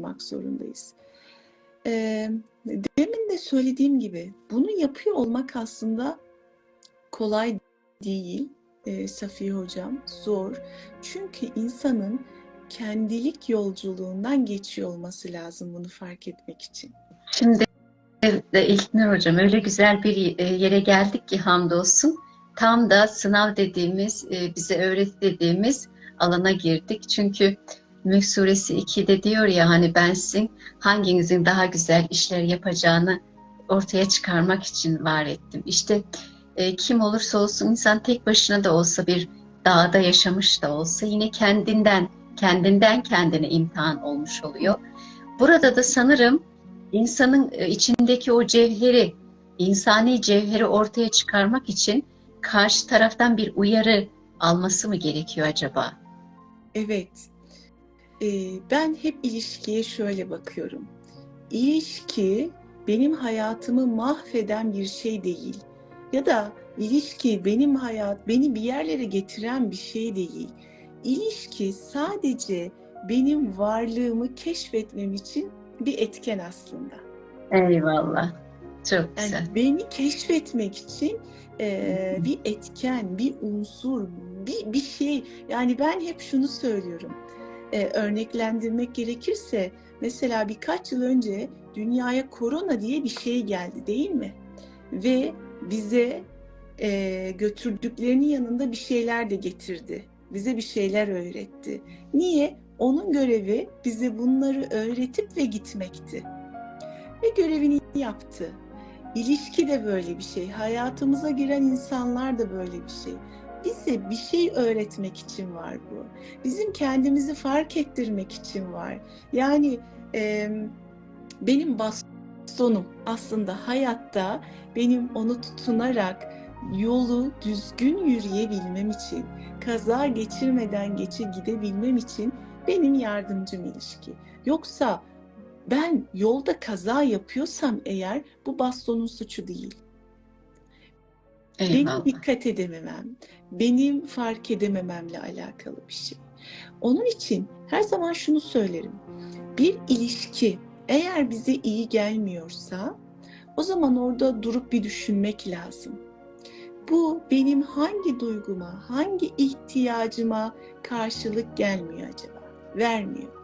çıkarmak zorundayız. Ee, demin de söylediğim gibi bunu yapıyor olmak aslında kolay değil e, Safiye Hocam, zor. Çünkü insanın kendilik yolculuğundan geçiyor olması lazım bunu fark etmek için. Şimdi İlknur Hocam öyle güzel bir e, yere geldik ki hamdolsun. Tam da sınav dediğimiz, e, bize öğret dediğimiz alana girdik. Çünkü Mülk Suresi 2'de diyor ya hani ben sizin hanginizin daha güzel işler yapacağını ortaya çıkarmak için var ettim. İşte e, kim olursa olsun insan tek başına da olsa bir dağda yaşamış da olsa yine kendinden, kendinden kendine imtihan olmuş oluyor. Burada da sanırım insanın e, içindeki o cevheri, insani cevheri ortaya çıkarmak için karşı taraftan bir uyarı alması mı gerekiyor acaba? Evet, ben hep ilişkiye şöyle bakıyorum. İlişki benim hayatımı mahveden bir şey değil. Ya da ilişki benim hayat, beni bir yerlere getiren bir şey değil. İlişki sadece benim varlığımı keşfetmem için bir etken aslında. Eyvallah. Çok Yani güzel. beni keşfetmek için e, bir etken, bir unsur, bir, bir şey. Yani ben hep şunu söylüyorum. E, örneklendirmek gerekirse mesela birkaç yıl önce dünyaya korona diye bir şey geldi değil mi? Ve bize e, götürdüklerinin yanında bir şeyler de getirdi. Bize bir şeyler öğretti. Niye? Onun görevi bize bunları öğretip ve gitmekti. Ve görevini yaptı. İlişki de böyle bir şey. Hayatımıza giren insanlar da böyle bir şey. Bize bir şey öğretmek için var bu. Bizim kendimizi fark ettirmek için var. Yani e, benim bastonum aslında hayatta benim onu tutunarak yolu düzgün yürüyebilmem için, kaza geçirmeden geçe gidebilmem için benim yardımcım ilişki. Yoksa ben yolda kaza yapıyorsam eğer bu bastonun suçu değil. Benim Eyvallah. dikkat edememem, benim fark edemememle alakalı bir şey. Onun için her zaman şunu söylerim. Bir ilişki eğer bize iyi gelmiyorsa o zaman orada durup bir düşünmek lazım. Bu benim hangi duyguma, hangi ihtiyacıma karşılık gelmiyor acaba? Vermiyor.